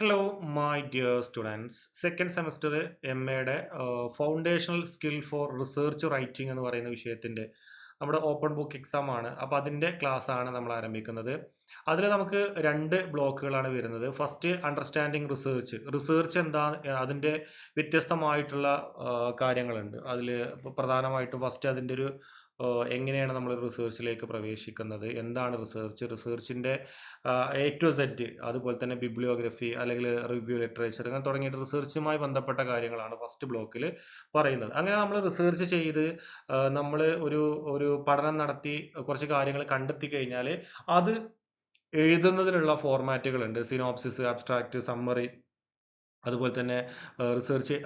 Hello my dear students second semester M എയുടെ foundational skill for research writing എന്ന് പറയുന്ന വിഷയത്തിന്റെ നമ്മുടെ ഓപ്പൺ ബുക്ക് എക്സാം ആണ്. അപ്പോൾ അതിന്റെ ക്ലാസ് ആണ് നമ്മൾ ആരംഭിക്കുന്നത്. അതിൽ നമുക്ക് രണ്ട് ബ്ലോക്കുകളാണ് വരുന്നത്. ഫസ്റ്റ് അണ്ടർസ്റ്റാൻഡിങ് റിസർച്ച് റിസർച്ച് എന്താ അതിന്റെ വ്യത്യസ്തമായിട്ടുള്ള കാര്യങ്ങളുണ്ട്. അതിൽ പ്രധാനമായിട്ടും ഫസ്റ്റ് അതിന്റെ ഒരു എങ്ങനെയാണ് നമ്മൾ റിസേർച്ചിലേക്ക് പ്രവേശിക്കുന്നത്? എന്താണ് റിസേർച്ച്? റിസർച്ചിന്റെ എ ടു സെറ്റ് അതുപോലെ തന്നെ ബിബ്ലിയോഗ്രഫി അല്ലെങ്കിൽ റിവ്യൂ ലിറ്ററേച്ചർ അങ്ങനെ തുടങ്ങിയിട്ട് റിസേർച്ചുമായി ബന്ധപ്പെട്ട കാര്യങ്ങളാണ് ഫസ്റ്റ് ബ്ലോക്കിൽ പറയുന്നത്. അങ്ങനെ നമ്മൾ റിസേർച്ച് ചെയ്ത് നമ്മൾ ഒരു ഒരു പഠനം നടത്തി കുറച്ച് കാര്യങ്ങൾ കണ്ടെത്തി കഴിഞ്ഞാൽ അത് എഴുതുന്നതിനുള്ള ഫോർമാറ്റുകളുണ്ട്. സിനോപ്സിസ് അബ്സ്ട്രാക്റ്റ് സമ്മറി അതുപോലെ തന്നെ റിസർച്ച്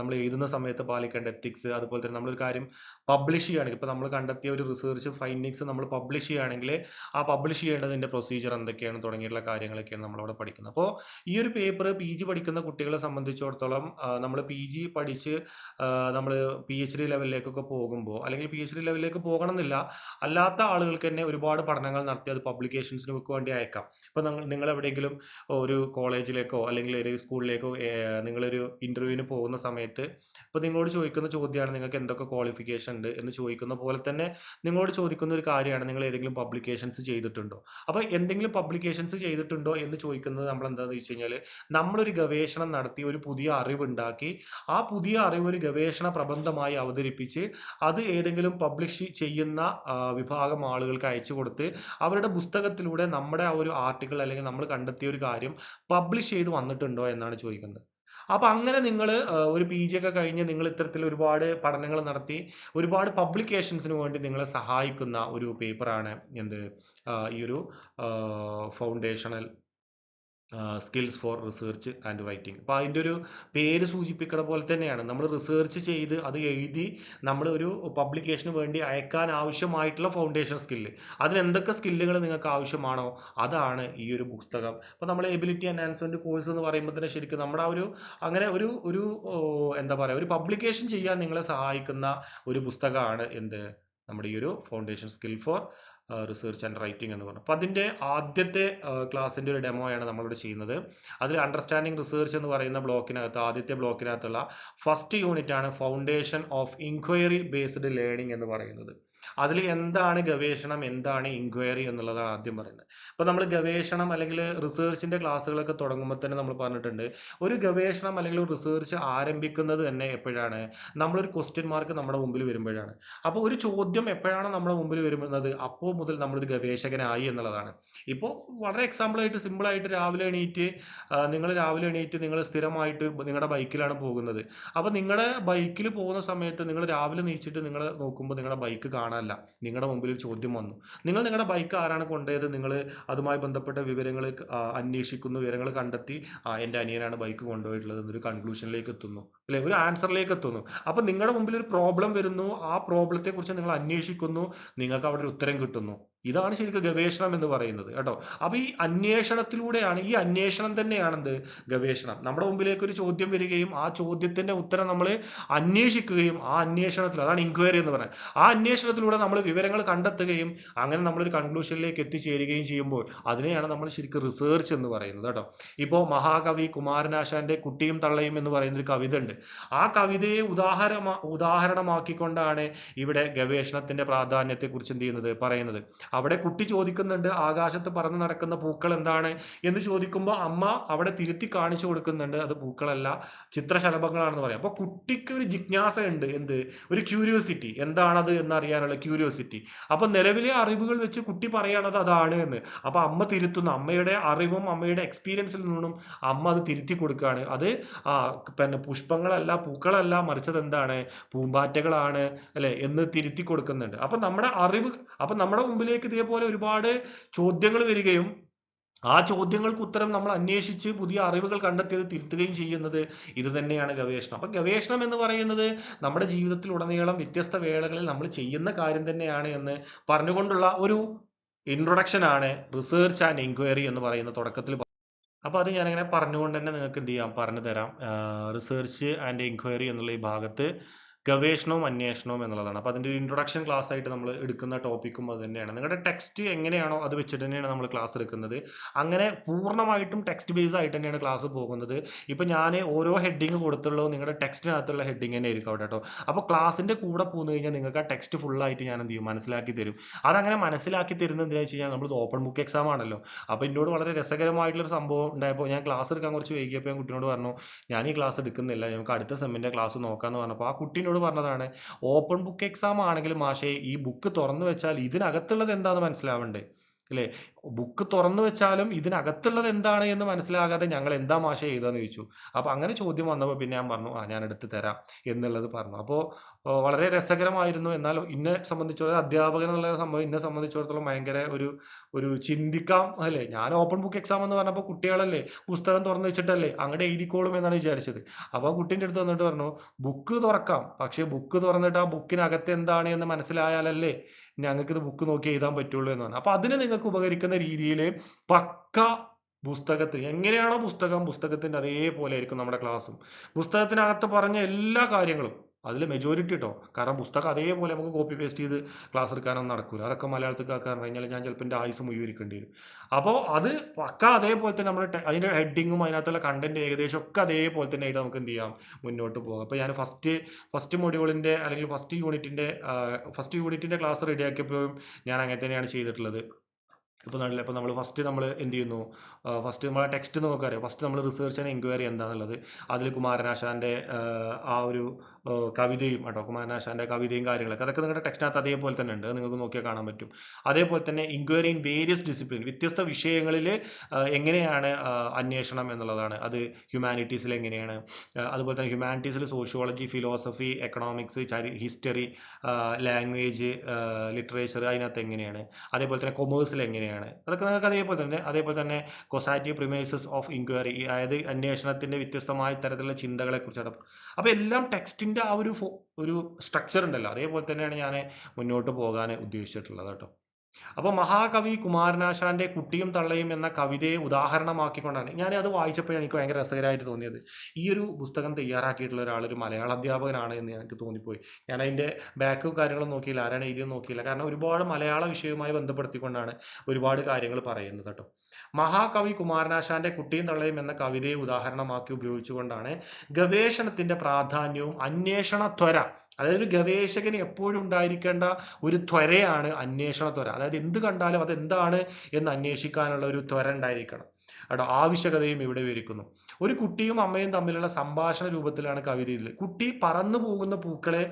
നമ്മൾ എഴുതുന്ന സമയത്ത് പാലിക്കേണ്ട എത്തിക്സ് അതുപോലെ തന്നെ നമ്മളൊരു കാര്യം പബ്ലിഷ് ചെയ്യുകയാണെങ്കിൽ ഇപ്പോൾ നമ്മൾ കണ്ടെത്തിയ ഒരു റിസർച്ച് ഫൈൻഡിങ്സ് നമ്മൾ പബ്ലിഷ് ചെയ്യുകയാണെങ്കിൽ ആ പബ്ലിഷ് ചെയ്യേണ്ടതിന്റെ പ്രൊസീജിയർ എന്തൊക്കെയാണ് തുടങ്ങിയിട്ടുള്ള കാര്യങ്ങളൊക്കെയാണ് നമ്മളവിടെ പഠിക്കുന്നത്. അപ്പോൾ ഈ ഒരു പേപ്പർ പി ജി പഠിക്കുന്ന കുട്ടികളെ സംബന്ധിച്ചിടത്തോളം നമ്മൾ പി ജി പഠിച്ച് നമ്മൾ പി എച്ച് ഡി ലെവലിലേക്കൊക്കെ പോകുമ്പോൾ അല്ലെങ്കിൽ പി എച്ച് ഡി ലെവലിലേക്ക് പോകണം എന്നില്ല അല്ലാത്ത ആളുകൾക്ക് തന്നെ ഒരുപാട് പഠനങ്ങൾ നടത്തി അത് പബ്ലിക്കേഷൻസിന് വേണ്ടി അയക്കാം. ഇപ്പോൾ നിങ്ങൾ എവിടെയെങ്കിലും ഒരു കോളേജിലേക്കോ അല്ലെങ്കിൽ ഒരു സ്കൂളിലേക്കോ നിങ്ങളൊരു ഇന്റർവ്യൂവിന് പോകുന്ന സമയത്ത് ഇപ്പോൾ നിങ്ങളോട് ചോദിക്കുന്ന ചോദ്യമാണ് നിങ്ങൾക്ക് എന്തൊക്കെ ക്വാളിഫിക്കേഷൻ ഉണ്ട്? എന്ന് ചോദിക്കുന്ന പോലെ തന്നെ നിങ്ങളോട് ചോദിക്കുന്ന ഒരു കാര്യമാണ് നിങ്ങൾ ഏതെങ്കിലും പബ്ലിക്കേഷൻസ് ചെയ്തിട്ടുണ്ടോ? അപ്പോൾ എന്തെങ്കിലും പബ്ലിക്കേഷൻസ് ചെയ്തിട്ടുണ്ടോ എന്ന് ചോദിക്കുന്നത് നമ്മൾ എന്താണെന്ന് വെച്ച് കഴിഞ്ഞാൽ നമ്മളൊരു ഗവേഷണം നടത്തി ഒരു പുതിയ അറിവുണ്ടാക്കി ആ പുതിയ അറിവ് ഒരു ഗവേഷണ പ്രബന്ധമായി അവതരിപ്പിച്ച് അത് ഏതെങ്കിലും പബ്ലിഷ് ചെയ്യുന്ന വിഭാഗം ആളുകൾക്ക് അയച്ചു കൊടുത്ത് അവരുടെ പുസ്തകത്തിലൂടെ നമ്മുടെ ആ ഒരു ആർട്ടിക്കിൾ അല്ലെങ്കിൽ നമ്മൾ കണ്ടെത്തിയ ഒരു കാര്യം പബ്ലിഷ് ചെയ്ത് വന്നിട്ടുണ്ടോ എന്നാണ് ചോദിക്കുന്നത്. അപ്പോൾ അങ്ങനെ നിങ്ങൾ ഒരു പി ജി ഒക്കെ കഴിഞ്ഞ് നിങ്ങൾ ഇത്തരത്തിൽ ഒരുപാട് പഠനങ്ങൾ നടത്തി ഒരുപാട് പബ്ലിക്കേഷൻസിന് വേണ്ടി നിങ്ങളെ സഹായിക്കുന്ന ഒരു പേപ്പറാണ് എന്ത് ഈ ഒരു foundational skills for research and writing അപ്പോൾ അതിന്റെ ഒരു പേര് സൂചിപ്പിക്കുന്ന പോലെ തന്നെയാണ്. നമ്മൾ റിസർച്ച് ചെയ്ത് അത് എഴുതി നമ്മൾ ഒരു പബ്ലിക്കേഷന് വേണ്ടി അയക്കാൻ ആവശ്യമായിട്ടുള്ള ഫൗണ്ടേഷൻ സ്കില്ല് അതിന് എന്തൊക്കെ സ്കില്ലുകൾ നിങ്ങൾക്ക് ആവശ്യമാണോ അതാണ് ഈ ഒരു പുസ്തകം. അപ്പോൾ നമ്മൾ എബിലിറ്റി എൻഹാൻസ്മെന്റ് കോഴ്സ് എന്ന് പറയുമ്പോൾ തന്നെ ശരിക്കും നമ്മുടെ ആ ഒരു അങ്ങനെ ഒരു ഒരു എന്താ പറയുക ഒരു പബ്ലിക്കേഷൻ ചെയ്യാൻ നിങ്ങളെ സഹായിക്കുന്ന ഒരു പുസ്തകമാണ് എന്ത്? നമ്മുടെ ഈ ഒരു foundation skill for research and writing എന്ന് പറഞ്ഞു. അപ്പോൾ അതിന്റെ ആദ്യത്തെ ക്ലാസ്സിന്റെ ഒരു ഡെമോയാണ് നമ്മളിവിടെ ചെയ്യുന്നത്. അതിൽ അണ്ടർസ്റ്റാൻഡിങ് റിസർച്ച് എന്ന് പറയുന്ന ബ്ലോക്കിനകത്ത് ആദ്യത്തെ ബ്ലോക്കിനകത്തുള്ള ഫസ്റ്റ് യൂണിറ്റ് ആണ് foundation of inquiry based learning എന്ന് പറയുന്നത്. അതിൽ എന്താണ് ഗവേഷണം എന്താണ് ഇൻക്വയറി എന്നുള്ളതാണ് ആദ്യം പറയുന്നത്. അപ്പോൾ നമ്മൾ ഗവേഷണം അല്ലെങ്കിൽ റിസർച്ചിന്റെ ക്ലാസ്സുകളൊക്കെ തുടങ്ങുമ്പോൾ തന്നെ നമ്മൾ പറഞ്ഞിട്ടുണ്ട് ഒരു ഗവേഷണം അല്ലെങ്കിൽ റിസർച്ച് ആരംഭിക്കുന്നത് തന്നെ എപ്പോഴാണ്? നമ്മളൊരു ക്വസ്റ്റ്യൻ മാർക്ക് നമ്മുടെ മുമ്പിൽ വരുമ്പോഴാണ്. അപ്പോൾ ഒരു ചോദ്യം എപ്പോഴാണ് നമ്മുടെ മുമ്പിൽ വരുന്നത്? അപ്പോൾ മുതൽ നമ്മളൊരു ഗവേഷകനായി എന്നുള്ളതാണ്. ഇപ്പോൾ വളരെ എക്സാമ്പിളായിട്ട് സിമ്പിളായിട്ട് രാവിലെ എണീറ്റ് നിങ്ങൾ രാവിലെ എണീറ്റ് നിങ്ങൾ സ്ഥിരമായിട്ട് നിങ്ങളുടെ ബൈക്കിലാണ് പോകുന്നത്. അപ്പോൾ നിങ്ങളുടെ ബൈക്കിൽ പോകുന്ന സമയത്ത് നിങ്ങൾ രാവിലെ നീച്ചിട്ട് നിങ്ങൾ നോക്കുമ്പോൾ നിങ്ങളുടെ ബൈക്ക് കാണാനില്ല. നിങ്ങളുടെ മുമ്പിൽ ഒരു ചോദ്യം വന്നു. നിങ്ങൾ നിങ്ങളുടെ ബൈക്ക് ആരാണ് കൊണ്ടുപോയത് നിങ്ങൾ അതുമായി ബന്ധപ്പെട്ട വിവരങ്ങൾ അന്വേഷിക്കുന്നു വിവരങ്ങൾ കണ്ടെത്തി എന്റെ അനിയനാണ് ബൈക്ക് കൊണ്ടുപോയിട്ടുള്ളത് എന്നൊരു കൺക്ലൂഷനിലേക്ക് എത്തുന്നു. അല്ലെ? ഒരു ആൻസറിലേക്ക് എത്തുന്നു. അപ്പോൾ നിങ്ങളുടെ മുമ്പിൽ ഒരു പ്രോബ്ലം വരുന്നു. ആ പ്രോബ്ലത്തെക്കുറിച്ച് നിങ്ങൾ അന്വേഷിക്കുന്നു. നിങ്ങൾക്ക് അവിടെ ഒരു ഉത്തരം കിട്ടുന്നു. ഇതാണ് ശരിക്കും ഗവേഷണം എന്ന് പറയുന്നത് കേട്ടോ. അപ്പോൾ ഈ അന്വേഷണത്തിലൂടെയാണ് ഈ അന്വേഷണം തന്നെയാണെന്ത്? ഗവേഷണം. നമ്മുടെ മുമ്പിലേക്ക് ഒരു ചോദ്യം വരികയും ആ ചോദ്യത്തിന്റെ ഉത്തരം നമ്മൾ അന്വേഷിക്കുകയും ആ അന്വേഷണത്തിൽ അതാണ് ഇൻക്വയറി എന്ന് പറയുന്നത്. ആ അന്വേഷണത്തിലൂടെ നമ്മൾ വിവരങ്ങൾ കണ്ടെത്തുകയും അങ്ങനെ നമ്മളൊരു കൺക്ലൂഷനിലേക്ക് എത്തിച്ചേരുകയും ചെയ്യുമ്പോൾ അതിനെയാണ് നമ്മൾ ശരിക്കും റിസേർച്ച് എന്ന് പറയുന്നത് കേട്ടോ. ഇപ്പോൾ മഹാകവി കുമാരനാശാന്റെ കുട്ടിയും തള്ളയും എന്ന് പറയുന്ന ഒരു കവിത ഉണ്ട്. ആ കവിതയെ ഉദാഹരണമാ ഉദാഹരണമാക്കിക്കൊണ്ടാണ് ഇവിടെ ഗവേഷണത്തിന്റെ പ്രാധാന്യത്തെക്കുറിച്ച് എന്ത് ചെയ്യുന്നത്? പറയുന്നത്. അവിടെ കുട്ടി ചോദിക്കുന്നുണ്ട് ആകാശത്ത് പറന്ന് നടക്കുന്ന പൂക്കൾ എന്താണ്? എന്ന് ചോദിക്കുമ്പോൾ അമ്മ അവിടെ തിരുത്തി കാണിച്ചു കൊടുക്കുന്നുണ്ട് അത് പൂക്കളല്ല ചിത്രശലഭങ്ങളാണെന്ന് പറയാം. അപ്പോൾ കുട്ടിക്ക് ഒരു ജിജ്ഞാസ ഉണ്ട് എന്ത്? ഒരു ക്യൂരിയോസിറ്റി എന്താണത് എന്നറിയാനുള്ള ക്യൂരിയോസിറ്റി അപ്പോൾ നിലവിലെ അറിവുകൾ വെച്ച് കുട്ടി പറയണത് അതാണ് എന്ന്. അപ്പോൾ അമ്മ തിരുത്തുന്നു. അമ്മയുടെ അറിവും അമ്മയുടെ എക്സ്പീരിയൻസിൽ നിന്നും അമ്മ അത് തിരുത്തി കൊടുക്കുകയാണ്. അത് പിന്നെ പുഷ്പങ്ങളല്ല പൂക്കളല്ല മറിച്ചത് എന്താണ്? പൂമ്പാറ്റകളാണ് അല്ലെ? എന്ന് തിരുത്തി കൊടുക്കുന്നുണ്ട്. അപ്പം നമ്മുടെ അറിവ് അപ്പം നമ്മുടെ മുമ്പിലേക്ക് ഇതേപോലെ ഒരുപാട് ചോദ്യങ്ങൾ വരികയും ആ ചോദ്യങ്ങൾക്ക് ഉത്തരം നമ്മൾ അന്വേഷിച്ച് പുതിയ അറിവുകൾ കണ്ടെത്തിയത് തിരുത്തുകയും ചെയ്യുന്നത് ഇത് തന്നെയാണ് ഗവേഷണം. അപ്പം ഗവേഷണം എന്ന് പറയുന്നത് നമ്മുടെ ജീവിതത്തിൽ ഉടനീളം വ്യത്യസ്ത വേളകളിൽ നമ്മൾ ചെയ്യുന്ന കാര്യം തന്നെയാണ് എന്ന് പറഞ്ഞുകൊണ്ടുള്ള ഒരു ഇൻട്രൊഡക്ഷൻ ആണ് റിസർച്ച് ആൻഡ് എൻക്വയറി എന്ന് പറയുന്ന തുടക്കത്തിൽ അപ്പോൾ അത് ഞാനിങ്ങനെ പറഞ്ഞുകൊണ്ട് തന്നെ നിങ്ങൾക്ക് എന്ത് ചെയ്യാം? പറഞ്ഞു തരാം റിസർച്ച് ആൻഡ് എൻക്വയറി എന്നുള്ള ഈ ഭാഗത്ത് ഗവേഷണവും അന്വേഷണവും എന്നുള്ളതാണ്. അപ്പോൾ അതിന്റെ ഒരു ഇൻട്രൊഡക്ഷൻ ക്ലാസ് ആയിട്ട് നമ്മൾ എടുക്കുന്ന ടോപ്പിക്കും അത് തന്നെയാണ്. നിങ്ങളുടെ ടെക്സ്റ്റ് എങ്ങനെയാണോ അത് വെച്ചിട്ട് തന്നെയാണ് നമ്മൾ ക്ലാസ് എടുക്കുന്നത്. അങ്ങനെ പൂർണമായിട്ടും ടെക്സ്റ്റ് ബേസ് ആയിട്ട് തന്നെയാണ് ക്ലാസ് പോകുന്നത്. ഇപ്പോൾ ഞാൻ ഓരോ ഹെഡിങ് കൊടുത്തുള്ളൂ നിങ്ങളുടെ ടെക്സ്റ്റിനകത്തുള്ള ഹെഡിങ് തന്നെ ആയിരിക്കും അവിടെ കേട്ടോ. അപ്പോൾ ക്ലാസ്സിന്റെ കൂടെ പോന്നു കഴിഞ്ഞാൽ നിങ്ങൾക്ക് ആ ടെക്സ്റ്റ് ഫുള്ളായിട്ട് ഞാൻ എന്ത് ചെയ്യും? മനസ്സിലാക്കി തരും. അതങ്ങനെ മനസ്സിലാക്കി തരുന്നത് എന്താണെന്ന് വെച്ച് കഴിഞ്ഞാൽ നമ്മൾ ഓപ്പൺ ബുക്ക് എക്സാം ആണല്ലോ. അപ്പോൾ എന്നോട് വളരെ രസകരമായിട്ടുള്ളൊരു സംഭവം ഉണ്ടായപ്പോൾ ഞാൻ ക്ലാസ് എടുക്കാൻ കുറച്ച് വൈകിയപ്പോൾ ഞാൻ കുട്ടിയോട് പറഞ്ഞു ഞാൻ ഈ ക്ലാസ് എടുക്കുന്നില്ല. നമുക്ക് അടുത്ത സെമ്മിന്റെ ക്ലാസ് നോക്കാമെന്ന് പറഞ്ഞപ്പോൾ ആ കുട്ടീനോട് പറഞ്ഞതാണ് ഓപ്പൺ ബുക്ക് എക്സാം ആണെങ്കിലും മാഷേ ഈ ബുക്ക് തുറന്നു വെച്ചാൽ ഇതിനകത്തുള്ളത് എന്താണെന്ന് മനസ്സിലാവണ്ടേ? അല്ലേ? ബുക്ക് തുറന്നു വെച്ചാലും ഇതിനകത്തുള്ളത് എന്താണ് എന്ന് മനസ്സിലാകാതെ ഞങ്ങൾ എന്താ മാഷ ചെയ്തതെന്ന് ചോദിച്ചു. അപ്പോൾ അങ്ങനെ ചോദ്യം വന്നപ്പോൾ പിന്നെ ഞാൻ പറഞ്ഞു ആ ഞാൻ എടുത്ത് തരാം എന്നുള്ളത് പറഞ്ഞു. അപ്പോൾ വളരെ രസകരമായിരുന്നു. എന്നാൽ ഇന്നെ സംബന്ധിച്ചിടത്തോളം അധ്യാപകൻ എന്നുള്ള സംഭവം ഇന്നെ സംബന്ധിച്ചിടത്തോളം ഭയങ്കര ഒരു ഒരു ചിന്തിക്കാം അല്ലേ? ഞാൻ ഓപ്പൺ ബുക്ക് എക്സാം എന്ന് പറഞ്ഞപ്പോൾ കുട്ടികളല്ലേ പുസ്തകം തുറന്നു വെച്ചിട്ടല്ലേ അങ്ങോട്ട് എഴുതിക്കോളും എന്നാണ് വിചാരിച്ചത്. അപ്പോൾ ആ കുട്ടീന്റെ അടുത്ത് വന്നിട്ട് പറഞ്ഞു ബുക്ക് തുറക്കാം പക്ഷേ ബുക്ക് തുറന്നിട്ട് ആ ബുക്കിനകത്ത് എന്താണ് എന്ന് മനസ്സിലായാലല്ലേ ഞങ്ങൾക്കിത് ബുക്ക് നോക്കി എഴുതാൻ പറ്റുള്ളൂ എന്നാണ് അപ്പൊ അതിന് നിങ്ങൾക്ക് ഉപകരിക്കുന്ന രീതിയിൽ പക്ക പുസ്തകത്തിൽ എങ്ങനെയാണോ പുസ്തകം പുസ്തകത്തിന്റെ അതേപോലെ ആയിരിക്കും നമ്മുടെ ക്ലാസ്സും പുസ്തകത്തിനകത്ത് പറഞ്ഞ എല്ലാ കാര്യങ്ങളും അതിൽ മെജോറിറ്റി കേട്ടോ കാരണം പുസ്തകം അതേപോലെ നമുക്ക് കോപ്പി പേസ്റ്റ് ചെയ്ത് ക്ലാസ് എടുക്കാനൊന്നും നടക്കില്ല അതൊക്കെ മലയാളത്തിൽ ആക്കാൻ കഴിഞ്ഞാൽ ഞാൻ ചിലപ്പോൾ എന്റെ ആയുസ് മുഴുവരിക്കേണ്ടി വരും. അപ്പോൾ അത് പക്ക അതേപോലെ തന്നെ നമ്മുടെ അതിന്റെ ഹെഡിങ്ങും അതിനകത്തുള്ള കണ്ടന്റ് ഏകദേശം ഒക്കെ അതേപോലെ തന്നെ ആയിട്ട് നമുക്ക് എന്ത് ചെയ്യാം? മുന്നോട്ട് പോകാം. അപ്പോൾ ഞാൻ ഫസ്റ്റ് ഫസ്റ്റ് മൊഡ്യൂളിന്റെ അല്ലെങ്കിൽ ഫസ്റ്റ് യൂണിറ്റിന്റെ ഫസ്റ്റ് യൂണിറ്റിന്റെ ക്ലാസ് റെഡിയാക്കിയപ്പോഴും ഞാൻ അങ്ങനെ തന്നെയാണ് ചെയ്തിട്ടുള്ളത്. ഇപ്പോൾ നല്ല ഇപ്പോൾ നമ്മൾ ഫസ്റ്റ് നമ്മൾ എന്ത് ചെയ്യുന്നു? ഫസ്റ്റ് നമ്മളെ ടെക്സ്റ്റ് നോക്കാറ് ഫസ്റ്റ് നമ്മൾ റിസർച്ച് ആൻഡ് എൻക്വയറി എന്താണെന്നുള്ളത് അതിൽ കുമാരനാശാന്റെ ആ ഒരു കവിതയും കേട്ടോ കുമാരനാശാന്റെ കവിതയും കാര്യങ്ങളൊക്കെ. അതൊക്കെ നിങ്ങളുടെ ടെക്സ്റ്റിനകത്ത് അതേപോലെ തന്നെ ഉണ്ട്. നിങ്ങൾക്ക് നോക്കിയാൽ കാണാൻ പറ്റും. അതേപോലെ തന്നെ ഇൻക്വയറി ഇൻ വേരിയസ് ഡിസിപ്ലിൻ വ്യത്യസ്ത വിഷയങ്ങളിൽ എങ്ങനെയാണ് അന്വേഷണം എന്നുള്ളതാണ്. അത് ഹ്യൂമാനിറ്റീസിൽ എങ്ങനെയാണ്? അതുപോലെ തന്നെ ഹ്യൂമാനിറ്റീസിൽ sociology philosophy economics history language literature അതിനകത്ത് എങ്ങനെയാണ്? അതേപോലെ തന്നെ കൊമേഴ്സിൽ എങ്ങനെയാണ്? അതൊക്കെ നിങ്ങൾക്ക് അതേപോലെ തന്നെ അതേപോലെ തന്നെ കൊസാറ്റി പ്രിമൈസസ് ഓഫ് ഇൻക്വയറി അതായത് അന്വേഷണത്തിന്റെ വ്യത്യസ്തമായ തരത്തിലുള്ള ചിന്തകളെ കുറിച്ചാണ് അപ്പോൾ എല്ലാം ടെക്സ്റ്റിന്റെ ആ ഒരു ഒരു സ്ട്രക്ചർ ഉണ്ടല്ലോ. അതേപോലെ തന്നെയാണ് ഞാൻ മുന്നോട്ട് പോകാൻ ഉദ്ദേശിച്ചിട്ടുള്ളത് കേട്ടോ. അപ്പോൾ മഹാകവി കുമാരനാശാന്റെ കുട്ടിയും തള്ളയും എന്ന കവിതയെ ഉദാഹരണമാക്കിക്കൊണ്ടാണ്. ഞാൻ അത് വായിച്ചപ്പോൾ എനിക്ക് ഭയങ്കര രസകരമായിട്ട് തോന്നിയത്. ഈ ഒരു പുസ്തകം തയ്യാറാക്കിയിട്ടുള്ള ഒരാൾ ഒരു മലയാള അധ്യാപകനാണ് എന്ന് എനിക്ക് തോന്നിപ്പോയി. ഞാൻ അതിന്റെ ബാക്ക് കാര്യങ്ങളും നോക്കിയില്ല ആരാണ് എഴുതിയെന്ന് നോക്കിയില്ല. കാരണം ഒരുപാട് മലയാള വിഷയവുമായി ബന്ധപ്പെടുത്തിക്കൊണ്ടാണ് ഒരുപാട് കാര്യങ്ങൾ പറയുന്നത് കേട്ടോ. മഹാകവി കുമാരനാശാന്റെ കുട്ടിയും തള്ളയും എന്ന കവിതയെ ഉദാഹരണമാക്കി ഉപയോഗിച്ചുകൊണ്ടാണ് ഗവേഷണത്തിന്റെ പ്രാധാന്യവും അന്വേഷണ ത്വര അതായത് ഒരു ഗവേഷകന് എപ്പോഴും ഉണ്ടായിരിക്കേണ്ട ഒരു ത്വരയാണ് അന്വേഷണ ത്വര. അതായത് എന്ത് കണ്ടാലും അത് എന്താണ് എന്ന് അന്വേഷിക്കാനുള്ള ഒരു ത്വര ഉണ്ടായിരിക്കണം. കേട്ടോ ആവശ്യകതയും ഇവിടെ വിവരിക്കുന്നു. ഒരു കുട്ടിയും അമ്മയും തമ്മിലുള്ള സംഭാഷണ രൂപത്തിലാണ് കവിതയിൽ കുട്ടി പറന്നു പോകുന്ന പൂക്കളെ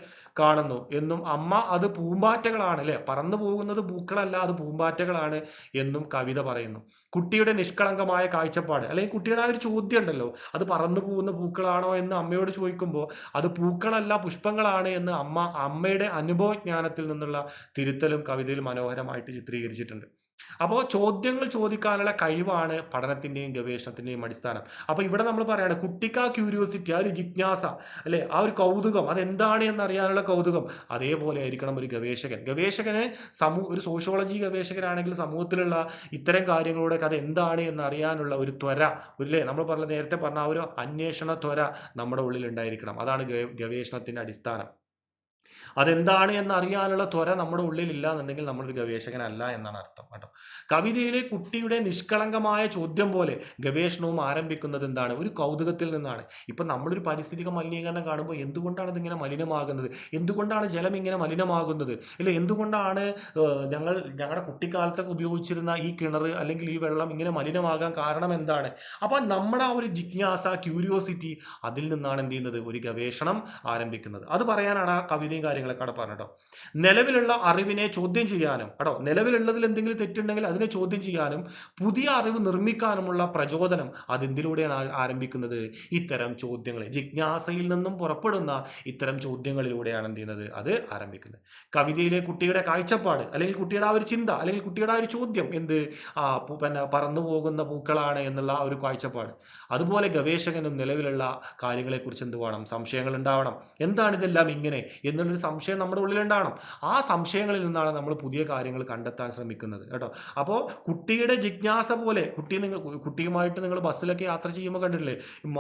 കാണുന്നു എന്നും അമ്മ അത് പൂമ്പാറ്റകളാണ് അല്ലെ? പറന്നു പോകുന്നത് പൂക്കളല്ല അത് പൂമ്പാറ്റകളാണ് എന്നും കവിത പറയുന്നു. കുട്ടിയുടെ നിഷ്കളങ്കമായ കാഴ്ചപ്പാട് അല്ലെങ്കിൽ കുട്ടിയുടെ ആ ഒരു ചോദ്യം ഉണ്ടല്ലോ അത് പറന്നു പോകുന്ന പൂക്കളാണോ എന്ന് അമ്മയോട് ചോദിക്കുമ്പോൾ അത് പൂക്കളല്ല പുഷ്പങ്ങളാണ് എന്ന് അമ്മ അമ്മയുടെ അനുഭവജ്ഞാനത്തിൽ നിന്നുള്ള തിരുത്തലും കവിതയിൽ മനോഹരമായിട്ട് ചിത്രീകരിച്ചിട്ടുണ്ട്. അപ്പോൾ ചോദ്യങ്ങൾ ചോദിക്കാനുള്ള കഴിവാണ് പഠനത്തിന്റെയും ഗവേഷണത്തിന്റെയും അടിസ്ഥാനം. അപ്പോൾ ഇവിടെ നമ്മൾ പറയുകയാണ് കുട്ടിക്ക് ആ ക്യൂരിയോസിറ്റി ആ ഒരു ജിജ്ഞാസ അല്ലെ? ആ ഒരു കൗതുകം അതെന്താണ് എന്നറിയാനുള്ള കൗതുകം. അതേപോലെ ആയിരിക്കണം ഒരു ഗവേഷകൻ. ഗവേഷകന് സമൂഹ ഒരു സോഷ്യോളജി ഗവേഷകനാണെങ്കിൽ സമൂഹത്തിലുള്ള ഇത്തരം കാര്യങ്ങളോടൊക്കെ അത് എന്താണ് എന്ന് അറിയാനുള്ള ഒരു ത്വര അല്ലേ? നമ്മൾ പറഞ്ഞ നേരത്തെ പറഞ്ഞ ആ ഒരു അന്വേഷണ ത്വര നമ്മുടെ ഉള്ളിൽ ഉണ്ടായിരിക്കണം. അതാണ് ഗവേഷണത്തിന്റെ അടിസ്ഥാനം. അതെന്താണ് എന്നറിയാനുള്ള ത്വര നമ്മുടെ ഉള്ളിൽ ഇല്ല എന്നുണ്ടെങ്കിൽ നമ്മളൊരു ഗവേഷകനല്ല എന്നാണ് അർത്ഥം കേട്ടോ. കവിതയിലെ കുട്ടിയുടെ നിഷ്കളങ്കമായ ചോദ്യം പോലെ ഗവേഷണവും ആരംഭിക്കുന്നത് എന്താണ്? ഒരു കൗതുകത്തിൽ നിന്നാണ്. ഇപ്പം നമ്മളൊരു പരിസ്ഥിതിക മലിനീകരണം കാണുമ്പോൾ എന്തുകൊണ്ടാണ് ഇതിങ്ങനെ മലിനമാകുന്നത്? എന്തുകൊണ്ടാണ് ജലം ഇങ്ങനെ മലിനമാകുന്നത്? ഇല്ല എന്തുകൊണ്ടാണ് ഞങ്ങൾ ഞങ്ങളുടെ കുട്ടിക്കാലത്തൊക്കെ ഉപയോഗിച്ചിരുന്ന ഈ കിണർ അല്ലെങ്കിൽ ഈ വെള്ളം ഇങ്ങനെ മലിനമാകാൻ കാരണം എന്താണ്? അപ്പോൾ നമ്മുടെ ആ ഒരു ജിജ്ഞാസ ക്യൂരിയോസിറ്റി അതിൽ നിന്നാണ് എന്ത് ചെയ്യുന്നത്? ഒരു ഗവേഷണം ആരംഭിക്കുന്നത്. അത് പറയാനാണ് ആ കവിതയും കാര്യങ്ങളൊക്കെ അവിടെ പറഞ്ഞിട്ടോ. നിലവിലുള്ള അറിവിനെ ചോദ്യം ചെയ്യാനും കേട്ടോ നിലവിലുള്ളതിൽ എന്തെങ്കിലും തെറ്റുണ്ടെങ്കിൽ അതിനെ ചോദ്യം ചെയ്യാനും പുതിയ അറിവ് നിർമ്മിക്കാനുമുള്ള പ്രചോദനം അതെന്തിലൂടെയാണ് ആരംഭിക്കുന്നത്? ഇത്തരം ചോദ്യങ്ങൾ ജിജ്ഞാസയിൽ നിന്നും പുറപ്പെടുന്ന ഇത്തരം ചോദ്യങ്ങളിലൂടെയാണ് എന്ത് ചെയ്യുന്നത്? അത് ആരംഭിക്കുന്നത്. കവിതയിലെ കുട്ടിയുടെ കാഴ്ചപ്പാട് അല്ലെങ്കിൽ കുട്ടിയുടെ ആ ഒരു ചിന്ത അല്ലെങ്കിൽ കുട്ടിയുടെ ആ ഒരു ചോദ്യം എന്ത്? ആ പിന്നെ പറന്നു പോകുന്ന പൂക്കളാണ് എന്നുള്ള ഒരു കാഴ്ചപ്പാട്. അതുപോലെ ഗവേഷകനും നിലവിലുള്ള കാര്യങ്ങളെക്കുറിച്ച് എന്ത് വേണം? സംശയങ്ങൾ ഉണ്ടാവണം. എന്താണ് ഇതെല്ലാം ഇങ്ങനെ? എന്ന് എന്നുള്ളൊരു സംശയം നമ്മുടെ ഉള്ളിലുണ്ടാകണം ആ സംശയങ്ങളിൽ നിന്നാണ് നമ്മൾ പുതിയ കാര്യങ്ങൾ കണ്ടെത്താൻ ശ്രമിക്കുന്നത് കേട്ടോ. അപ്പോൾ കുട്ടിയുടെ ജിജ്ഞാസ പോലെ കുട്ടി നിങ്ങൾ കുട്ടിയുമായിട്ട് നിങ്ങൾ ബസ്സിലൊക്കെ യാത്ര ചെയ്യുമ്പോൾ കണ്ടിട്ടില്ലേ?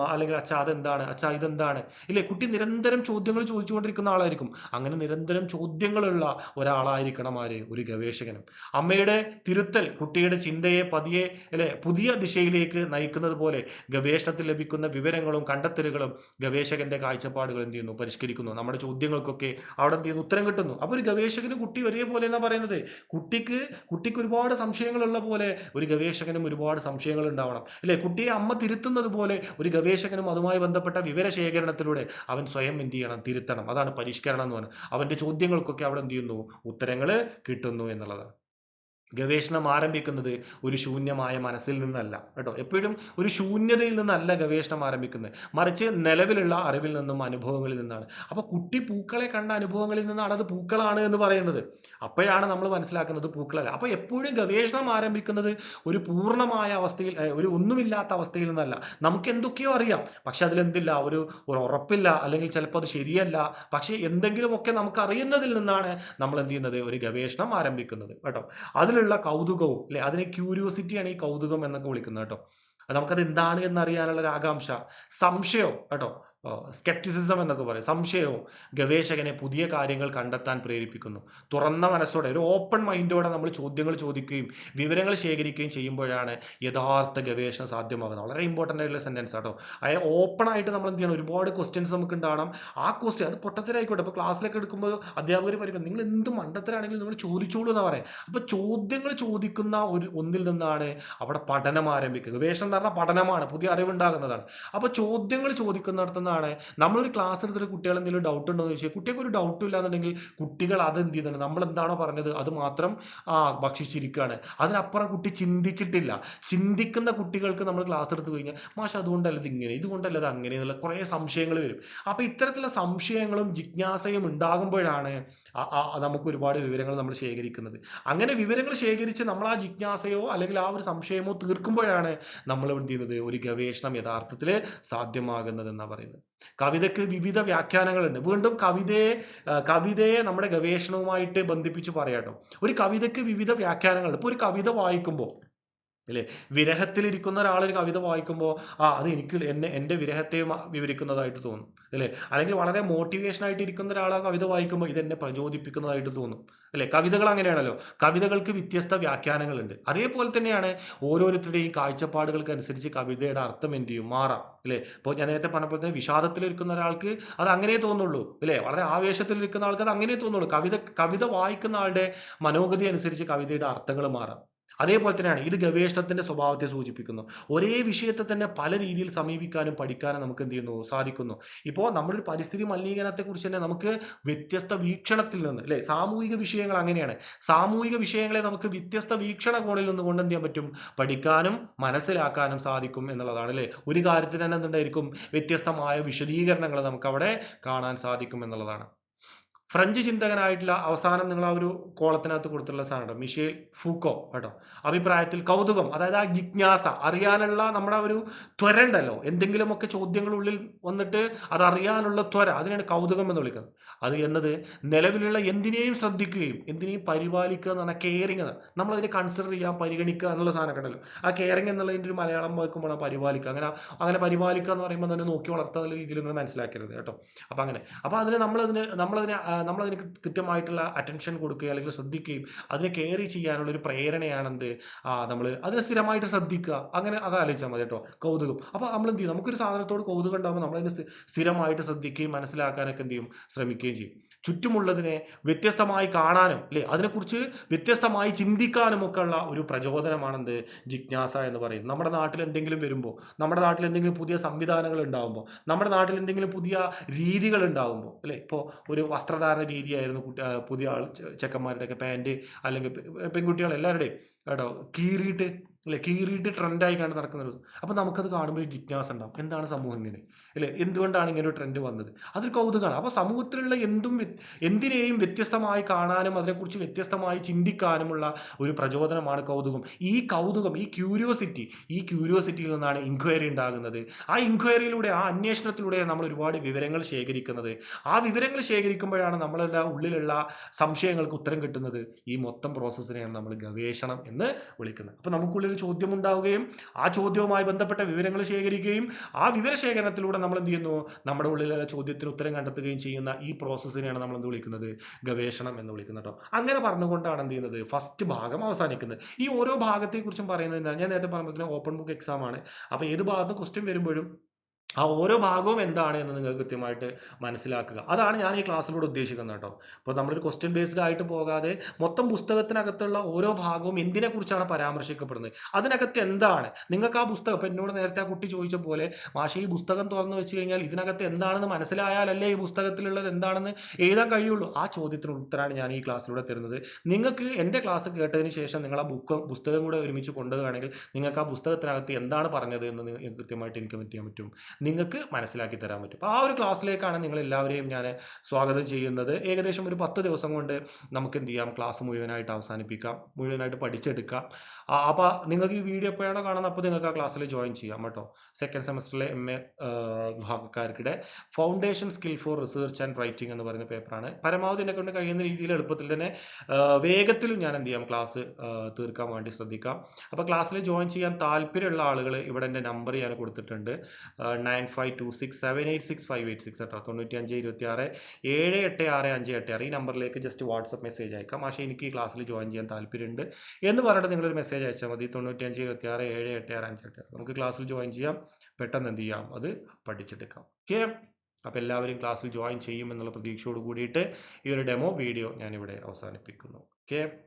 അല്ലെങ്കിൽ അച്ഛാ അതെന്താണ്? അച്ഛാ ഇതെന്താണ്? ഇല്ലേ? കുട്ടി നിരന്തരം ചോദ്യങ്ങൾ ചോദിച്ചുകൊണ്ടിരിക്കുന്ന ആളായിരിക്കും. അങ്ങനെ നിരന്തരം ചോദ്യങ്ങളുള്ള ഒരാളായിരിക്കണം ആര്? ഒരു ഗവേഷകനും. അമ്മയുടെ തിരുത്തൽ കുട്ടിയുടെ ചിന്തയെ പതിയെ അല്ലെ പുതിയ ദിശയിലേക്ക് നയിക്കുന്നത് പോലെ ഗവേഷണത്തിൽ ലഭിക്കുന്ന വിവരങ്ങളും കണ്ടെത്തലുകളും ഗവേഷകന്റെ കാഴ്ചപ്പാടുകൾ എന്ത് ചെയ്യുന്നു? പരിഷ്കരിക്കുന്നു. നമ്മുടെ ചോദ്യങ്ങൾക്കൊക്കെ അവിടെ എന്ത് ചെയ്യുന്നു? ഉത്തരം കിട്ടുന്നു. അപ്പോൾ ഒരു ഗവേഷകനും കുട്ടി ഒരേപോലെ എന്നാ പറയുന്നത്? കുട്ടിക്ക് കുട്ടിക്ക് ഒരുപാട് സംശയങ്ങളുള്ള പോലെ ഒരു ഗവേഷകനും ഒരുപാട് സംശയങ്ങൾ ഉണ്ടാവണം. അല്ലേ? കുട്ടിയെ അമ്മ തിരുത്തുന്നത് പോലെ ഒരു ഗവേഷകനും അതുമായി ബന്ധപ്പെട്ട വിവരശേഖരണത്തിലൂടെ അവൻ സ്വയം എന്ത് ചെയ്യണം? തിരുത്തണം. അതാണ് പരിഷ്കരണം എന്ന് പറയുന്നത് അവന്റെ ചോദ്യങ്ങൾക്കൊക്കെ അവിടെ എന്ത് ചെയ്യുന്നു? ഉത്തരങ്ങൾ കിട്ടുന്നു എന്നുള്ളതാണ് ഗവേഷണം ആരംഭിക്കുന്നത് ഒരു ശൂന്യമായ മനസ്സിൽ നിന്നല്ല കേട്ടോ? എപ്പോഴും ഒരു ശൂന്യതയിൽ നിന്നല്ല ഗവേഷണം ആരംഭിക്കുന്നത്. മറിച്ച് നിലവിലുള്ള അറിവിൽ നിന്നും അനുഭവങ്ങളിൽ നിന്നാണ്. അപ്പോൾ കുട്ടി പൂക്കളെ കണ്ട അനുഭവങ്ങളിൽ നിന്നാണ് അത് പൂക്കളാണ് എന്ന് പറയുന്നത്. അപ്പോഴാണ് നമ്മൾ മനസ്സിലാക്കുന്നത് പൂക്കളല്ല. അപ്പോൾ എപ്പോഴും ഗവേഷണം ആരംഭിക്കുന്നത് ഒരു പൂർണമായ അവസ്ഥയിൽ ഒരു ഒന്നുമില്ലാത്ത അവസ്ഥയിൽ നിന്നല്ല. നമുക്ക് എന്തൊക്കെയോ അറിയാം. പക്ഷെ അതിലെന്തില്ല? ഒരു ഉറപ്പില്ല. അല്ലെങ്കിൽ ചിലപ്പോൾ അത് ശരിയല്ല. പക്ഷേ എന്തെങ്കിലുമൊക്കെ നമുക്ക് അറിയുന്നതിൽ നിന്നാണ് നമ്മൾ എന്ത് ചെയ്യുന്നത്? ഒരു ഗവേഷണം ആരംഭിക്കുന്നത് കേട്ടോ? അതിലുള്ള കൗതുകവും അല്ലെ? അതിനെ ക്യൂരിയോസിറ്റിയാണ് ഈ കൗതുകം എന്നൊക്കെ വിളിക്കുന്നത് കേട്ടോ. നമുക്കത് എന്താണ് എന്നറിയാനുള്ള ഒരു ആകാംക്ഷ സംശയം കേട്ടോ. സ്കെപ്റ്റിസിസം എന്നൊക്കെ പറയും. സംശയവും ഗവേഷകനെ പുതിയ കാര്യങ്ങൾ കണ്ടെത്താൻ പ്രേരിപ്പിക്കുന്നു. തുറന്ന മനസ്സോടെ ഒരു ഓപ്പൺ മൈൻഡോടെ നമ്മൾ ചോദ്യങ്ങൾ ചോദിക്കുകയും വിവരങ്ങൾ ശേഖരിക്കുകയും ചെയ്യുമ്പോഴാണ് യഥാർത്ഥ ഗവേഷണം സാധ്യമാകുന്നത്. വളരെ ഇമ്പോർട്ടന്റ് ആയിട്ടുള്ള സെന്റൻസ് ആട്ടോ. അതായത് ഓപ്പൺ ആയിട്ട് നമ്മൾ എന്ത് ചെയ്യണം? ഒരുപാട് ക്വസ്റ്റ്യൻസ് നമുക്ക് ഉണ്ടാവണം. ആ ക്വസ്റ്റ്യൻ അത് പൊട്ടത്തരായിക്കോട്ടെ. ഇപ്പോൾ ക്ലാസ്സിലൊക്കെ എടുക്കുമ്പോൾ അധ്യാപകർ പറയുമ്പോൾ നിങ്ങൾ എന്ത് മണ്ടത്തരാണെങ്കിലും നിങ്ങൾ ചോദിച്ചോളൂ എന്ന് പറയാം. അപ്പോൾ ചോദ്യങ്ങൾ ചോദിക്കുന്ന ഒരു ഒന്നിൽ നിന്നാണ് അവിടെ പഠനം ആരംഭിക്കുക. ഗവേഷണം എന്ന് പറഞ്ഞാൽ പഠനമാണ് പുതിയ അറിവുണ്ടാകുന്നതാണ് അപ്പോൾ ചോദ്യങ്ങൾ ചോദിക്കുന്നിടത്തു നിന്നാണ് നമ്മളൊരു ക്ലാസ് എടുത്തിട്ട് കുട്ടികൾ എന്തെങ്കിലും ഡൗട്ട് ഉണ്ടോ എന്ന് ചോദിച്ചാൽ കുട്ടികൾക്ക് ഒരു ഡൗട്ടും ഇല്ലാന്നുണ്ടെങ്കിൽ കുട്ടികൾ അത് എന്ത് ചെയ്യുന്നുണ്ട് നമ്മൾ എന്താണോ പറഞ്ഞത് അത് മാത്രം ആ ഭക്ഷിച്ചിരിക്കുകയാണ് അതിനപ്പുറം കുട്ടി ചിന്തിച്ചിട്ടില്ല. ചിന്തിക്കുന്ന കുട്ടികൾക്ക് നമ്മൾ ക്ലാസ് എടുത്ത് കഴിഞ്ഞാൽ മാഷ് അതുകൊണ്ടല്ല ഇത് ഇങ്ങനെ ഇതുകൊണ്ടല്ല ഇത് അങ്ങനെ എന്നുള്ള കുറേ സംശയങ്ങൾ വരും. അപ്പോൾ ഇത്തരത്തിലുള്ള സംശയങ്ങളും ജിജ്ഞാസയും ഉണ്ടാകുമ്പോഴാണ് നമുക്ക് ഒരുപാട് വിവരങ്ങൾ നമ്മൾ ശേഖരിക്കുന്നത്. അങ്ങനെ വിവരങ്ങൾ ശേഖരിച്ച് നമ്മൾ ആ ജിജ്ഞാസയോ അല്ലെങ്കിൽ ആ ഒരു സംശയമോ തീർക്കുമ്പോഴാണ് നമ്മൾ എന്ത് ചെയ്യുന്നത് ഒരു ഗവേഷണം യഥാർത്ഥത്തിൽ സാധ്യമാകുന്നത് എന്നാണ് പറയുന്നത്. കവിതയ്ക്ക് വിവിധ വ്യാഖ്യാനങ്ങളുണ്ട്. വീണ്ടും കവിതയെ കവിതയെ നമ്മുടെ ഗവേഷണവുമായിട്ട് ബന്ധിപ്പിച്ച് പറയാട്ടോ. ഒരു കവിതയ്ക്ക് വിവിധ വ്യാഖ്യാനങ്ങളുണ്ട്. ഇപ്പോൾ ഒരു കവിത വായിക്കുമ്പോൾ അല്ലേ? വിരഹത്തിലിരിക്കുന്ന ഒരു കവിത വായിക്കുമ്പോൾ ആ അത് എനിക്ക് എന്നെ എന്റെ വിരഹത്തെ വിവരിക്കുന്നതായിട്ട് തോന്നും അല്ലേ? അല്ലെങ്കിൽ വളരെ മോട്ടിവേഷൻ ആയിട്ട് ഇരിക്കുന്ന ഒരാൾ ആ കവിത വായിക്കുമ്പോൾ ഇത് എന്നെ പ്രചോദിപ്പിക്കുന്നതായിട്ട് തോന്നും അല്ലേ? കവിതകൾ അങ്ങനെയാണല്ലോ. കവിതകൾക്ക് വ്യത്യസ്ത വ്യാഖ്യാനങ്ങളുണ്ട്. അതേപോലെ തന്നെയാണ് ഓരോരുത്തരുടെയും കാഴ്ചപ്പാടുകൾക്ക് അനുസരിച്ച് കവിതയുടെ അർത്ഥം എന്ത് ചെയ്യും? മാറാം അല്ലേ? ഇപ്പോൾ ഞാൻ നേരത്തെ പറഞ്ഞപ്പോൾ തന്നെ വിഷാദത്തിലിരിക്കുന്ന ഒരാൾക്ക് അത് അങ്ങനെ തോന്നുള്ളൂ അല്ലേ? വളരെ ആവേശത്തിലിരിക്കുന്ന ആൾക്ക് അത് അങ്ങനെ തോന്നുള്ളൂ. കവിത കവിത വായിക്കുന്ന ആളുടെ മനോഗതി അനുസരിച്ച് കവിതയുടെ അർത്ഥങ്ങൾ മാറാം. അതേപോലെ തന്നെയാണ് ഇത് ഗവേഷണത്തിന്റെ സ്വഭാവത്തെ സൂചിപ്പിക്കുന്നു. ഒരേ വിഷയത്തെ തന്നെ പല രീതിയിൽ സമീപിക്കാനും പഠിക്കാനും നമുക്ക് എന്ത് ചെയ്യുന്നു സാധിക്കുന്നു. ഇപ്പോൾ നമ്മളൊരു പരിസ്ഥിതി മലിനീകരണത്തെക്കുറിച്ച് തന്നെ നമുക്ക് വ്യത്യസ്ത വീക്ഷണത്തിൽ നിന്ന് അല്ലെ? സാമൂഹിക വിഷയങ്ങൾ അങ്ങനെയാണ്. സാമൂഹിക വിഷയങ്ങളെ നമുക്ക് വ്യത്യസ്ത വീക്ഷണ കോണിൽ നിന്ന് കൊണ്ട് എന്ത് ചെയ്യാൻ പറ്റും? പഠിക്കാനും മനസ്സിലാക്കാനും സാധിക്കും എന്നുള്ളതാണ് അല്ലേ? ഒരു കാര്യത്തിന് തന്നെ എന്തുണ്ടായിരിക്കും? വ്യത്യസ്തമായ വിശദീകരണങ്ങൾ നമുക്ക് അവിടെ കാണാൻ സാധിക്കും എന്നുള്ളതാണ്. ഫ്രഞ്ച് ചിന്തകനായിട്ടുള്ള അവസാനം നിങ്ങൾ ആ ഒരു കോളത്തിനകത്ത് കൊടുത്തിട്ടുള്ള സാധനം മിഷേൽ ഫൂക്കോ കേട്ടോ. അഭിപ്രായത്തിൽ കൗതുകം അതായത് ആ ജിജ്ഞാസ അറിയാനുള്ള നമ്മുടെ ഒരു ത്വര ഉണ്ടല്ലോ എന്തെങ്കിലുമൊക്കെ ചോദ്യങ്ങളുള്ളിൽ വന്നിട്ട് അത് അറിയാനുള്ള ത്വര അതിനാണ് കൗതുകം എന്ന് വിളിക്കുന്നത്. അത് എന്നത് നിലവിലുള്ള എന്തിനേയും ശ്രദ്ധിക്കുകയും എന്തിനേയും പരിപാലിക്കുക എന്ന് പറഞ്ഞാൽ കെയറിങ് നമ്മളതിനെ കൺസിഡർ ചെയ്യുക പരിഗണിക്കുക എന്നുള്ള സാധനമൊക്കെ ഉണ്ടല്ലോ. ആ കെയറിങ് എന്നുള്ളതിന്റെ ഒരു മലയാളം വയ്ക്കുമ്പോൾ പരിപാലിക്കുക. അങ്ങനെ അങ്ങനെ പരിപാലിക്കുക എന്ന് പറയുമ്പോൾ തന്നെ നോക്കി വളർത്തുന്ന രീതിയിൽ നിങ്ങൾ മനസ്സിലാക്കരുത് കേട്ടോ. അപ്പം അങ്ങനെ. അപ്പോൾ അതിന് നമ്മളതിന് നമ്മളതിന് നമ്മളതിന് കൃത്യമായിട്ടുള്ള അറ്റൻഷൻ കൊടുക്കുകയും അല്ലെങ്കിൽ ശ്രദ്ധിക്കുകയും അതിനെ കെയറി ചെയ്യാനുള്ള ഒരു പ്രേരണയാണെന്ത്? ആ നമ്മൾ അതിനെ സ്ഥിരമായിട്ട് ശ്രദ്ധിക്കുക. അങ്ങനെ അത് ആലോചിച്ചാൽ മതി കേട്ടോ. കൗതുകം. അപ്പോൾ നമ്മൾ എന്ത് ചെയ്യും നമുക്കൊരു സാധനത്തോട് കൗതുകം ഉണ്ടാകുമ്പോൾ നമ്മളതിനെ സ്ഥി- സ്ഥിരമായിട്ട് ശ്രദ്ധിക്കുകയും മനസ്സിലാക്കാനൊക്കെ എന്ത് ചെയ്യും ശ്രമിക്കുകയും ചെയ്യും. ചുറ്റുമുള്ളതിനെ വ്യത്യസ്തമായി കാണാനും അല്ലേ? അതിനെക്കുറിച്ച് വ്യത്യസ്തമായി ചിന്തിക്കാനും ഒക്കെ ഉള്ള ഒരു പ്രചോദനമാണെന്ത്? ജിജ്ഞാസ എന്ന് പറയും. നമ്മുടെ നാട്ടിൽ എന്തെങ്കിലും വരുമ്പോൾ നമ്മുടെ നാട്ടിൽ എന്തെങ്കിലും പുതിയ സംവിധാനങ്ങൾ ഉണ്ടാകുമ്പോൾ നമ്മുടെ നാട്ടിൽ എന്തെങ്കിലും പുതിയ രീതികൾ ഉണ്ടാകുമ്പോൾ അല്ലേ? ഇപ്പോൾ ഒരു വസ്ത്രധാരണ രീതിയായിരുന്നു കുട്ടി- പുതിയ ആൾ ചെക്കന്മാരുടെയൊക്കെ പാന്റ് അല്ലെങ്കിൽ പെൺകുട്ടികൾ എല്ലാവരുടെയും കേട്ടോ കീറിയിട്ട് അല്ലെ കീറിയിട്ട് ട്രെൻഡായി കണ്ട് നടക്കുന്നത്. അപ്പം നമുക്കത് കാണുമ്പോൾ ഒരു ജിജ്ഞാസ ഉണ്ടാവും. എന്താണ് സമൂഹം ഇങ്ങനെ? അല്ലേ? എന്തുകൊണ്ടാണ് ഇങ്ങനെ ഒരു ട്രെൻഡ് വന്നത്? അതൊരു കൗതുകമാണ്. അപ്പോൾ സമൂഹത്തിലുള്ള എന്തും എന്തിനേയും വ്യത്യസ്തമായി കാണാനും അതിനെക്കുറിച്ച് വ്യത്യസ്തമായി ചിന്തിക്കാനുമുള്ള ഒരു പ്രചോദനമാണ് കൗതുകം. ഈ കൗതുകം ഈ ക്യൂരിയോസിറ്റി ഈ ക്യൂരിയോസിറ്റിയിൽ നിന്നാണ് ഇൻക്വയറി ഉണ്ടാകുന്നത്. ആ ഇൻക്വയറിയിലൂടെ ആ അന്വേഷണത്തിലൂടെ നമ്മൾ ഒരുപാട് വിവരങ്ങൾ ശേഖരിക്കുന്നത്. ആ വിവരങ്ങൾ ശേഖരിക്കുമ്പോഴാണ് നമ്മളെല്ലാം ഉള്ളിലുള്ള സംശയങ്ങൾക്ക് ഉത്തരം കിട്ടുന്നത്. ഈ മൊത്തം പ്രോസസ്സിനെയാണ് നമ്മൾ ഗവേഷണം എന്ന് വിളിക്കുന്നത്. അപ്പോൾ നമുക്കുള്ളിൽ ചോദ്യം ഉണ്ടാവുകയും ആ ചോദ്യവുമായി ബന്ധപ്പെട്ട വിവരങ്ങൾ ശേഖരിക്കുകയും ആ വിവരശേഖരണത്തിലൂടെ നമ്മൾ എന്ത് ചെയ്യുന്നു നമ്മുടെ ഉള്ളിലുള്ള ചോദ്യത്തിന് ഉത്തരം കണ്ടെത്തുകയും ചെയ്യുന്ന ഈ പ്രോസസ്സിനെയാണ് നമ്മൾ എന്ത് വിളിക്കുന്നത്? ഗവേഷണം എന്ന് വിളിക്കുന്നത് കേട്ടോ അങ്ങനെ പറഞ്ഞുകൊണ്ടാണ് എന്ത് ചെയ്യുന്നത്? ഫസ്റ്റ് ഭാഗം അവസാനിക്കുന്നത്. ഈ ഓരോ ഭാഗത്തെക്കുറിച്ചും പറയുന്നത് ഞാൻ നേരത്തെ പറഞ്ഞ ഓപ്പൺ ബുക്ക് എക്സാം ആണ്. അപ്പോൾ ഏത് ഭാഗത്തും ക്വസ്റ്റ്യൻ വരുമ്പോഴും ആ ഓരോ ഭാഗവും എന്താണ് എന്ന് നിങ്ങൾ കൃത്യമായിട്ട് മനസ്സിലാക്കുക. അതാണ് ഞാൻ ഈ ക്ലാസ്സിലൂടെ ഉദ്ദേശിക്കുന്നത് കേട്ടോ. അപ്പോൾ നമ്മളൊരു ക്വസ്റ്റ്യൻ ബേസ്ഡ് ആയിട്ട് പോകാതെ മൊത്തം പുസ്തകത്തിനകത്തുള്ള ഓരോ ഭാഗവും എന്തിനെക്കുറിച്ചാണ് പരാമർശിക്കപ്പെടുന്നത്? അതിനകത്ത് എന്താണ്? നിങ്ങൾക്ക് ആ പുസ്തകം ഇപ്പം എന്നോട് നേരത്തെ ആ കുട്ടി ചോദിച്ച പോലെ മാഷ ഈ പുസ്തകം തുറന്നു വെച്ച് കഴിഞ്ഞാൽ ഇതിനകത്ത് എന്താണെന്ന് മനസ്സിലായാലല്ലേ ഈ പുസ്തകത്തിലുള്ളത് എന്താണെന്ന് എഴുതാൻ കഴിയുള്ളൂ? ആ ചോദ്യത്തിന് ഉത്തരമാണ് ഞാൻ ഈ ക്ലാസ്സിലൂടെ തരുന്നത്. നിങ്ങൾക്ക് എന്റെ ക്ലാസ് കേട്ടതിന് ശേഷം നിങ്ങൾ ആ ബുക്ക് പുസ്തകം കൂടെ ഒരുമിച്ച് കൊണ്ടുപോവുകയാണെങ്കിൽ നിങ്ങൾക്ക് ആ പുസ്തകത്തിനകത്ത് എന്താണ് പറഞ്ഞത് എന്ന് കൃത്യമായിട്ട് എനിക്ക് ചെയ്യാൻ പറ്റും. നിങ്ങൾക്ക് മനസ്സിലാക്കി തരാൻ പറ്റും. അപ്പോൾ ആ ഒരു ക്ലാസ്സിലേക്കാണ് നിങ്ങൾ എല്ലാവരെയും ഞാൻ സ്വാഗതം ചെയ്യുന്നത്. ഏകദേശം ഒരു പത്ത് ദിവസം കൊണ്ട് നമുക്ക് എന്ത് ചെയ്യാം? ക്ലാസ് മുഴുവനായിട്ട് അവസാനിപ്പിക്കാം. മുഴുവനായിട്ട് പഠിച്ചെടുക്കാം. അപ്പോൾ നിങ്ങൾക്ക് ഈ വീഡിയോ എപ്പോഴാണോ കാണുന്നത് അപ്പോൾ നിങ്ങൾക്ക് ആ ക്ലാസ്സിൽ ജോയിൻ ചെയ്യാം കേട്ടോ. സെക്കൻഡ് സെമസ്റ്ററിലെ M A വിഭാഗക്കാർക്കിടെ foundation skill for research and writing എന്ന് പറയുന്ന പേപ്പറാണ് പരമാവധി എന്നെ കൊണ്ട് കഴിയുന്ന രീതിയിൽ എളുപ്പത്തിൽ തന്നെ വേഗത്തിലും ഞാൻ എന്ത് ചെയ്യാം? ക്ലാസ് തീർക്കാൻ വേണ്ടി ശ്രദ്ധിക്കാം. അപ്പോൾ ക്ലാസ്സിൽ ജോയിൻ ചെയ്യാൻ താല്പര്യമുള്ള ആളുകൾ ഇവിടെ എന്റെ നമ്പർ ഞാൻ കൊടുത്തിട്ടുണ്ട്. Nine five two six seven eight six five eight six കേട്ടോ തൊണ്ണൂറ്റി അഞ്ച് ഇരുപത്തി ആറ് ഏഴ് എട്ട് ആറ് അഞ്ച് എട്ട് ആറ്. ഈ നമ്പറിലേക്ക് ജസ്റ്റ് വാട്സപ്പ് മെസ്സേജ് അയക്കാം. പക്ഷേ എനിക്ക് ഈ ക്ലാസ്സിൽ ജോയിൻ ചെയ്യാൻ താല്പര്യമുണ്ട് എന്ന് പറഞ്ഞിട്ട് നിങ്ങളൊരു മെസ്സേജ് അയച്ചാൽ മതി. തൊണ്ണൂറ്റി അഞ്ച് ഇരുപത്തി ആറ് ഏഴ് എട്ട് ആറ് അഞ്ച് എട്ട്. നമുക്ക് ക്ലാസ്സിൽ ജോയിൻ ചെയ്യാം. പെട്ടെന്ന് എന്ത് ചെയ്യാം? അത് പഠിച്ചെടുക്കാം. ഓക്കെ അപ്പോൾ എല്ലാവരും ക്ലാസ്സിൽ ജോയിൻ ചെയ്യും എന്നുള്ള പ്രതീക്ഷയോട് കൂടിയിട്ട് ഈ ഒരു ഡെമോ വീഡിയോ ഞാനിവിടെ അവസാനിപ്പിക്കുന്നു. ഓക്കെ